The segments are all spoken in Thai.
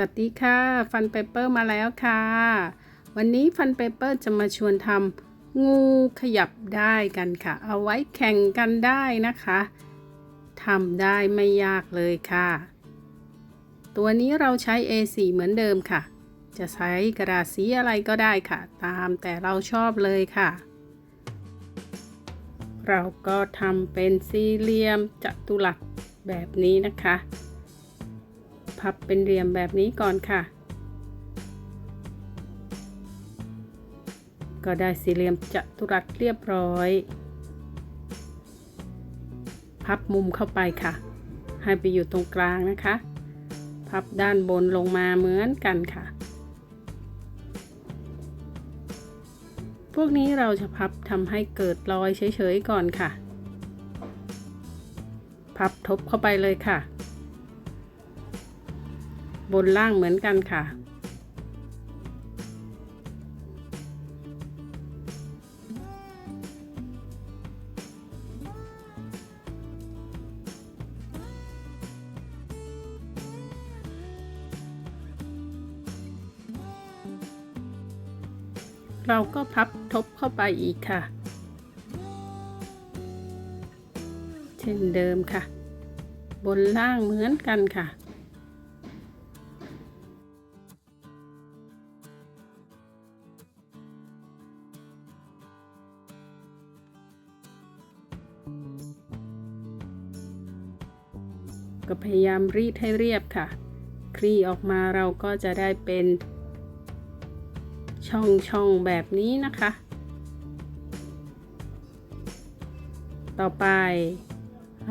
สวัสดีค่ะฟันเปเปอร์มาแล้วค่ะ วันนี้ฟันเปเปอร์จะมาชวนทำงูขยับได้กันค่ะ เอาไว้แข่งกันได้นะคะทำได้ไม่ยากเลยค่ะ ตัวนี้เราใช้ A4 เหมือนเดิมค่ะ จะใช้กระดาษสีอะไรก็ได้ค่ะ ตามแต่เราชอบเลยค่ะ เราก็ทำเป็นสี่เหลี่ยมจัตุรัสแบบนี้นะคะ พับเป็นเหลี่ยมแบบนี้ก่อนค่ะ ก็ได้สี่เหลี่ยมจัตุรัสเรียบร้อย พับมุมเข้าไปค่ะ ให้ไปอยู่ตรงกลางนะคะ พับด้านบนลงมาเหมือนกันค่ะ พวกนี้เราจะพับทำให้เกิดรอยเฉยๆก่อนค่ะ พับทบเข้าไปเลยค่ะ บนล่างเหมือนกันค่ะ เราก็พับทบเข้าไปอีกค่ะ เช่นเดิมค่ะ บนล่างเหมือนกันค่ะ ก็พยายามรีดให้เรียบค่ะ คลี่ออกมาเราก็จะได้เป็น ช่องช่องแบบนี้นะคะ ต่อไป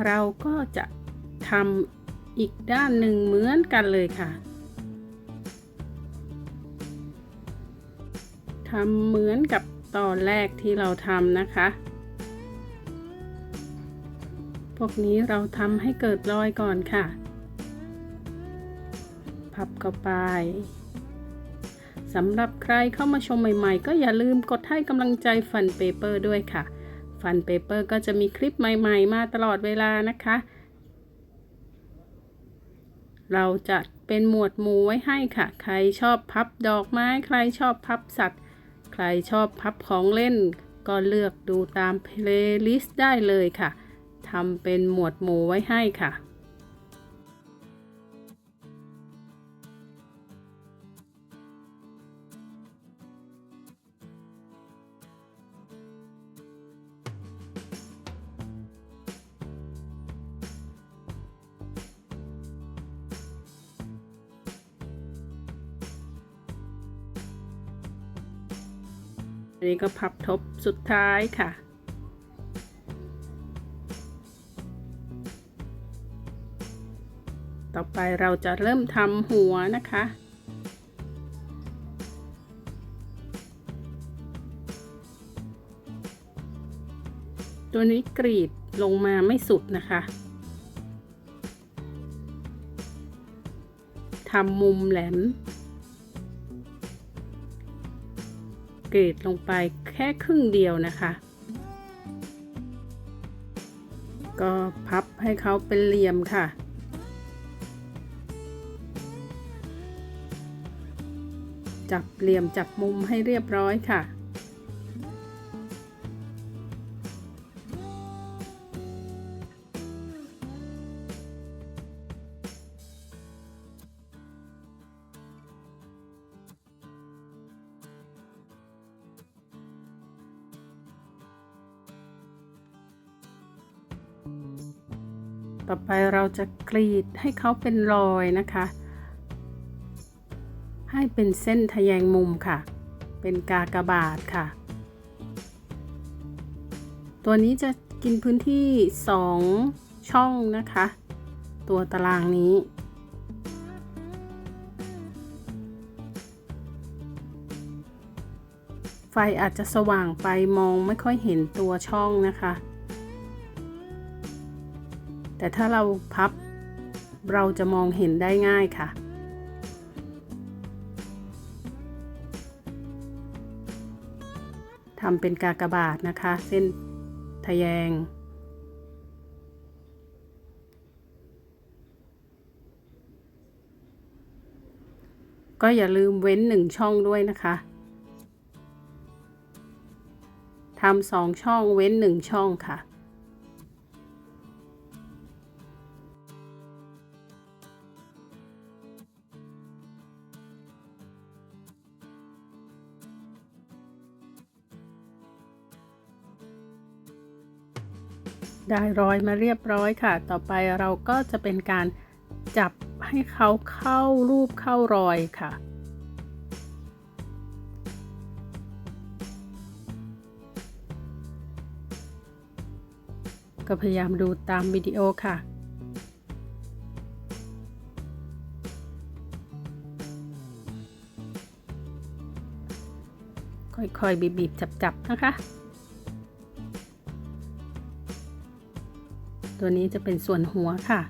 เราก็จะทำอีกด้านหนึ่งเหมือนกันเลยค่ะทำเหมือนกับตอนแรกที่เราทำนะคะ พวกนี้เราทำให้เกิดรอยก่อนค่ะ พับเข้าไปสำหรับใครเข้ามาชมใหม่ ๆ ก็อย่าลืมกดให้กำลังใจฟันเปเปอร์ด้วยค่ะ ฟันเปเปอร์ก็จะมีคลิปใหม่ ๆ มาตลอดเวลานะคะ เราจะเป็นหมวดหมู่ไว้ให้ค่ะ ใครชอบพับดอกไม้ ใครชอบพับสัตว์ ใครชอบพับของเล่น ก็เลือกดูตามเพลย์ลิสต์ได้เลยค่ะ ทำเป็นหมวดหมู่ไว้ให้ค่ะ อันนี้ก็พับทบสุดท้ายค่ะ ต่อไปเราจะเริ่มทำหัวนะคะ ตัวนี้กรีดลงมาไม่สุดนะคะทำมุมแหลม กรีดลงไปแค่ครึ่งเดียวนะคะ ก็พับให้เขาเป็นเหลี่ยมค่ะ จับเหลี่ยมจับมุมให้เรียบร้อยค่ะ ต่อไปเราจะกรีดให้เขาเป็นรอยนะคะ ให้เป็นเส้นทะแยงมุมค่ะ เป็นกากบาทค่ะ ตัวนี้จะกินพื้นที่ 2 ช่องนะคะ ตัวตารางนี้ ไฟอาจจะสว่างไปมองไม่ค่อยเห็นตัวช่องนะคะ แต่ถ้าเราพับเราจะมองเห็นได้ง่ายค่ะ ทำเป็นกากบาทนะคะ เส้นทะแยง ก็อย่าลืมเว้นหนึ่งช่องด้วยนะคะทำสองช่องเว้นหนึ่งช่องค่ะ ได้รอยมาเรียบร้อยค่ะ ต่อไปเราก็จะเป็นการจับให้เขาเข้ารูปเข้ารอยค่ะ ก็พยายามดูตามวิดีโอค่ะค่อยๆบีบๆจับๆนะคะ ตัวนี้จะเป็นส่วนหัวค่ะ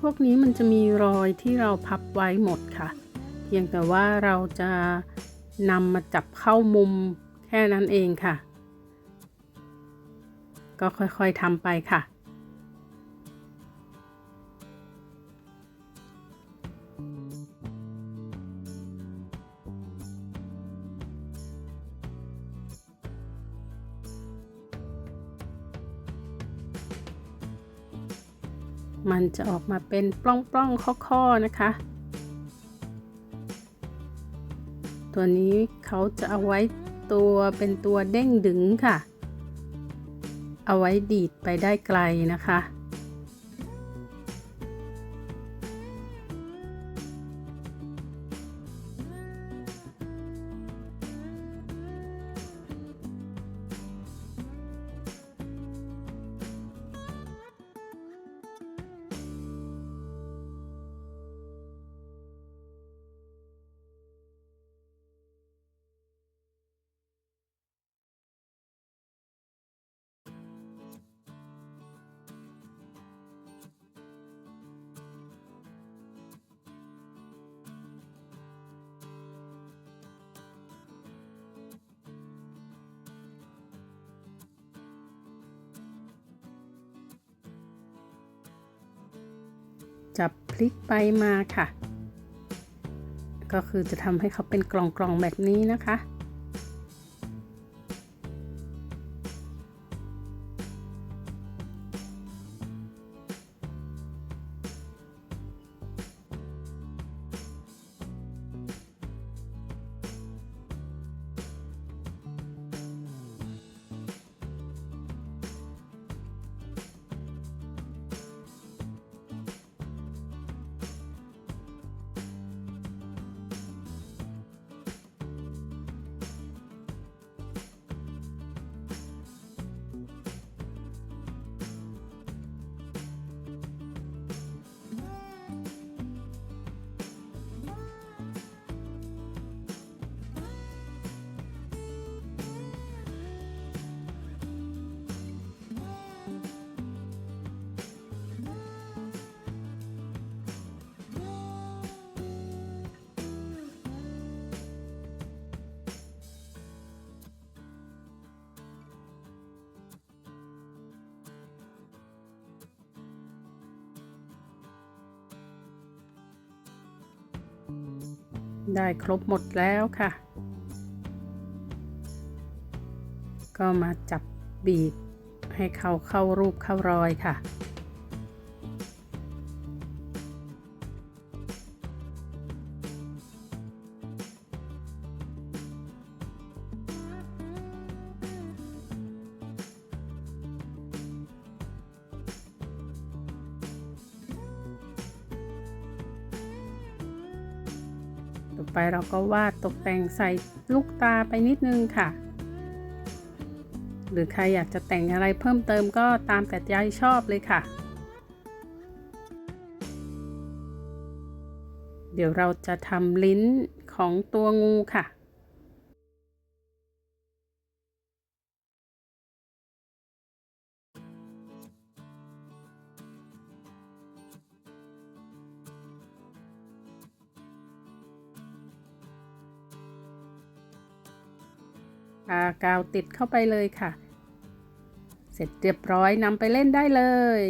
พวกนี้มันจะมีรอยที่เราพับไว้หมดค่ะ เพียงแต่ว่าเราจะนำมาจับเข้ามุมแค่นั้นเองค่ะ ก็ค่อยๆทำไปค่ะ จะออกมาเป็นปล้องๆข้อๆนะคะ ตัวนี้เขาจะเอาไว้ตัวเป็นตัวเด้งดึงค่ะ เอาไว้ดีดไปได้ไกลนะคะ จับพลิกไปมาค่ะ ก็คือจะทำให้เขาเป็นกล่องๆแบบนี้นะคะ ได้ครบหมดแล้วค่ะ ก็มาจับบีบให้เขาเข้ารูปเข้ารอยค่ะ ไปเราก็วาดตกแต่งใส่ลูกตาไปนิดนึงค่ะ หรือใครอยากจะแต่งอะไรเพิ่มเติมก็ตามแต่ใจชอบเลยค่ะ เดี๋ยวเราจะทำลิ้นของตัวงูค่ะากาวติดเข้าไปเลยค่ะ เสร็จเรียบร้อยนำไปเล่นได้เลย